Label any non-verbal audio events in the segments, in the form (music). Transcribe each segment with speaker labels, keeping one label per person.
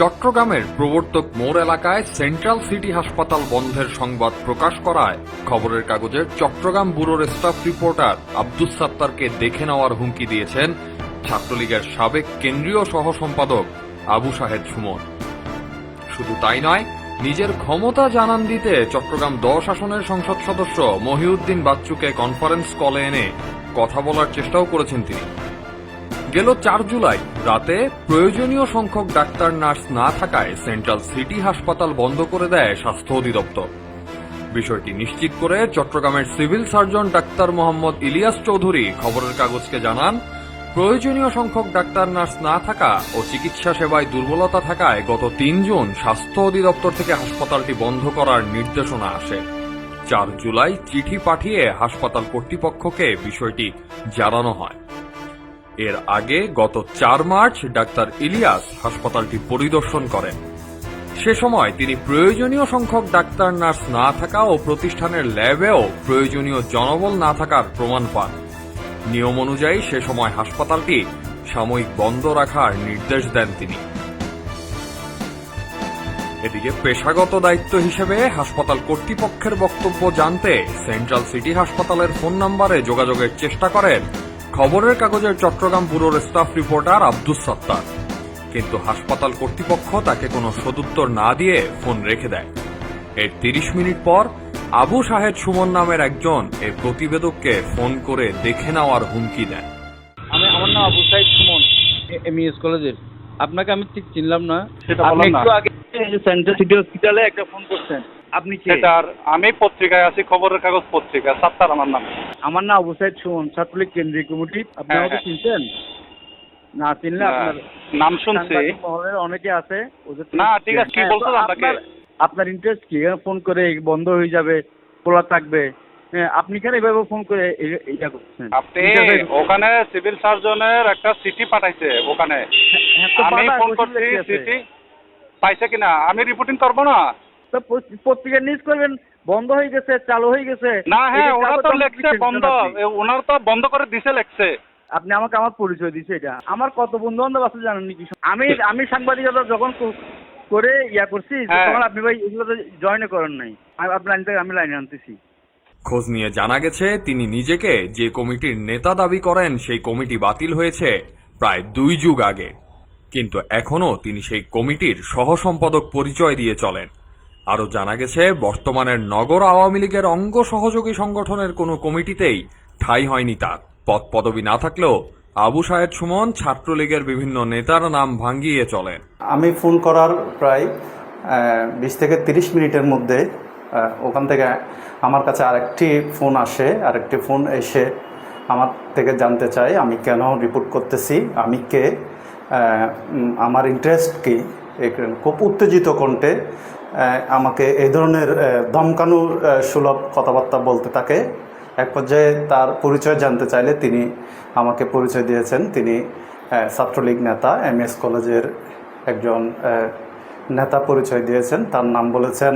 Speaker 1: চট্টগ্রামের প্রবর্তক মোড় এলাকায় সেন্ট্রাল সিটি হাসপাতাল বন্ধের সংবাদ প্রকাশ করায় খবরের কাগজের চট্টগ্রাম ব্যুরোর স্টাফ রিপোর্টার আব্দুস সাত্তারকে দেখে নেওয়ার হুমকি দিয়েছেন ছাত্রলীগের সাবেক কেন্দ্রীয় সহ সম্পাদক আবু শাহেদ সুমন। শুধু তাই নয়, নিজের ক্ষমতা জানান দিতে চট্টগ্রাম দশ আসনের সংসদ সদস্য মহিউদ্দিন বাচ্চুকে কনফারেন্স কলে এনে কথা বলার চেষ্টাও করেছেন তিনি। গেল চার জুলাই। রাতে প্রয়োজনীয় সংখ্যক ডাক্তার, নার্স না থাকায় সেন্ট্রাল সিটি হাসপাতাল বন্ধ করে দেয় স্বাস্থ্য অধিদপ্তর। বিষয়টি নিশ্চিত করে চট্টগ্রামের civil surgeon doctor Mohammad Ilias Chowdhury খবরের কাগজকে জানান, প্রয়োজনীয় সংখ্যক ডাক্তার, নার্স না থাকা ও চিকিৎসা সেবায় দুর্বলতা থাকায় গত তিন জুন স্বাস্থ্য অধিদপ্তর থেকে হাসপাতালটি বন্ধ করার নির্দেশনা আসে। চার জুলাই চিঠি পাঠিয়ে হাসপাতাল কর্তৃপক্ষকে বিষয়টি জানানো হয়। এর আগে গত চার মার্চ ডাক্তার ইলিয়াস হাসপাতালটি পরিদর্শন করেন। সে সময় তিনি প্রয়োজনীয় সংখ্যক ডাক্তার, নার্স না থাকা ও প্রতিষ্ঠানের ল্যাবেও প্রয়োজনীয় জনবল না থাকার প্রমাণ পান। নিয়ম অনুযায়ী সে সময় হাসপাতালটি সাময়িক বন্ধ রাখার নির্দেশ দেন তিনি। এদিকে পেশাগত দায়িত্ব হিসেবে হাসপাতাল কর্তৃপক্ষের বক্তব্য জানতে সেন্ট্রাল সিটি হাসপাতালের ফোন নম্বরে যোগাযোগের চেষ্টা করেন খবরের কাগজের চট্টগ্রাম ব্যুরোর স্টাফ রিপোর্টার আব্দুস সত্তার। কিন্তু হাসপাতাল কর্তৃপক্ষ তাকে কোনো সদুত্তর না দিয়ে ফোন রেখে দেয়। এর তিরিশ মিনিট পর আবু শাহেদ সুমন নামের একজন এই প্রতিবেদককে ফোন করে দেখে নেওয়ার হুমকি দেন।
Speaker 2: আমি আমার নাম আবু সাইদ সুমন। এমইএস কলেজের। আপনাকে আমি ঠিক চিনলাম না।
Speaker 3: সেটা বললাম না।
Speaker 2: আগে সেন্ট্রাল সিটি হসপিটালে একটা ফোন করছেন। আপনি কে?
Speaker 3: সেটার আমি পত্রিকায় আছি খবরের কাগজ পত্রিকা সাত্তার আমার নাম।
Speaker 2: আমার নাম আবু সাইদ সুমন ছাত্রলীগ কেন্দ্রীয় কমিটি। আপনি
Speaker 3: হ্যাঁ,
Speaker 2: আমাকে
Speaker 3: হ্যাঁ।
Speaker 2: চিনছেন? না চিনলে আপনার
Speaker 3: নাম শুনছি।
Speaker 2: মহলের অনেকে আছে
Speaker 3: না, ঠিক আছে, কি
Speaker 2: হ্যাঁ,
Speaker 3: বলছেন
Speaker 2: তো
Speaker 3: আপনাকে?
Speaker 2: আপনার- ইন্টারেস্ট কি ফোন করে বন্ধ হয়ে যাবে খোলা থাকবে। আপনি কেন এভাবে ফোন করে এটা করছেন?
Speaker 3: আপনি ওখানে সিভিল সার্জনের একটা চিঠি পাঠাইছে ওখানে। আমি ফোন করছি। চিঠি পাইছে কিনা? আমি রিপোর্টিং করব না?
Speaker 2: তো পত্রিকা নিউজ করবেন বন্ধ হয়ে গেছে চালু হয়ে গেছে।
Speaker 3: না হ্যাঁ
Speaker 2: কাগজ
Speaker 3: তো লেখছে বন্ধ। ওনার তো বন্ধ করে দিছে লেখছে।
Speaker 2: আপনি আমাকে আমার পরিচয় দিছে এটা। আমার কত বন্ধু বান্ধব আছে জানেন নাকি আমি (laughs) আমি সাংবাদিকতা যখন করে ইয়া করছি
Speaker 3: হ্যাঁ।
Speaker 2: তখন আপনি ভাই এগুলোতে জয়েন করেন নাই। আমি আপনার লাইন থেকে আমি লাইনে আনতেছি।
Speaker 1: খোঁজ নিয়ে জানা গেছে তিনি নিজেকে যে কমিটির নেতা দাবি করেন সেই কমিটি বাতিল হয়েছে প্রায় দুই যুগ আগে। কিন্তু এখনও তিনি সেই কমিটির সহসম্পাদক পরিচয় দিয়ে চলেন। আরও জানা গেছে, বর্তমানের নগর আওয়ামী লীগের অঙ্গ সহযোগী সংগঠনের কোনো কমিটিতেই ঠাঁই হয়নি তার। পদ পদবি না থাকলেও আবু সাহেদ সুমন ছাত্রলীগের বিভিন্ন নেতার নাম ভাঙ্গিয়ে চলেন।
Speaker 4: আমি ফোন করার প্রায় বিশ থেকে তিরিশ মিনিটের মধ্যে ওখান থেকে আমার কাছে আরেকটি ফোন আসে, আরেকটি ফোন এসে আমার থেকে জানতে চাই আমি কেন রিপোর্ট করতেছি, আমি কে আমার ইন্টারেস্ট কি? খুব উত্তেজিত কণ্ঠে আমাকে এই ধরনের দমকানুর সুলভ কথাবার্তা বলতে থাকে। এক পর্যায়ে তার পরিচয় জানতে চাইলে তিনি আমাকে পরিচয় দিয়েছেন। তিনি ছাত্রলীগ নেতা, এম এস কলেজের একজন নেতা পরিচয় দিয়েছেন। তার নাম বলেছেন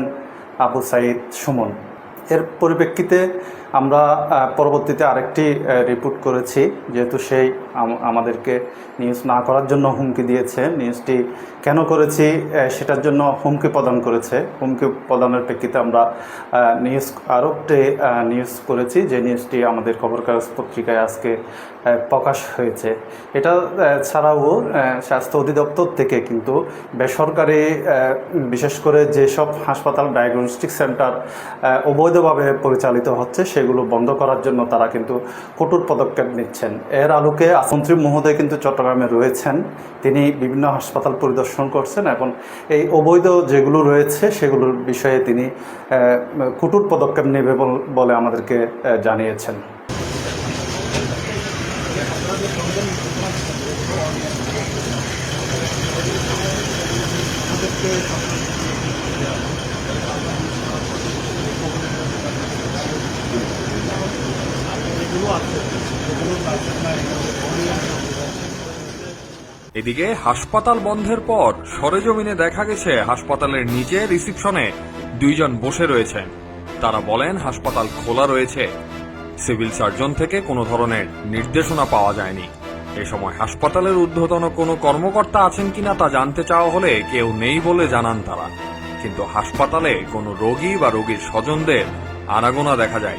Speaker 4: আবু সাইদ সুমন। এর পরিপ্রেক্ষিতে আমরা পরবর্তীতে আরেকটি রিপোর্ট করেছি, যেহেতু সেই আমাদেরকে নিউজ না করার জন্য হুমকি দিয়েছে। নিউজটি কেন করেছি সেটার জন্য হুমকি প্রদান করেছে। হুমকি প্রদানের প্রেক্ষিতে আমরা নিউজ আরও নিউজ করেছি, যে নিউজটি আমাদের খবর কাগজ পত্রিকায় আজকে প্রকাশ হয়েছে। এটা ছাড়াও স্বাস্থ্য অধিদপ্তর থেকে কিন্তু বেসরকারি বিশেষ করে যেসব হাসপাতাল ডায়াগনস্টিক সেন্টার অবৈধভাবে পরিচালিত হচ্ছে সেগুলো বন্ধ করার জন্য তারা কিন্তু কঠোর পদক্ষেপ নিচ্ছেন। এর আলোকে মন্ত্রী মহোদয় কিন্তু চট্টগ্রামে রয়েছেন। তিনি বিভিন্ন হাসপাতাল পরিদর্শন করছেন এবং এই অবৈধ যেগুলো রয়েছে সেগুলোর বিষয়ে তিনি কঠোর পদক্ষেপ নেবে বল- বলে
Speaker 1: এদিকে হাসপাতাল বন্ধের পর সরেজমিনে দেখা গেছে হাসপাতালের নিচে রিসিপশনে দুইজন বসে রয়েছেন। তারা বলেন, হাসপাতাল খোলা রয়েছে। সিভিল সার্জন থেকে কোনো ধরনের নির্দেশনা পাওয়া যায়নি। এ সময় হাসপাতালের ঊর্ধ্বতন কোনো কর্মকর্তা আছেন কিনা তা জানতে চাওয়া হলে কেউ নেই বলে জানান তারা। কিন্তু হাসপাতালে কোনো রোগী বা রোগীর স্বজনদের আনাগোনা দেখা যায়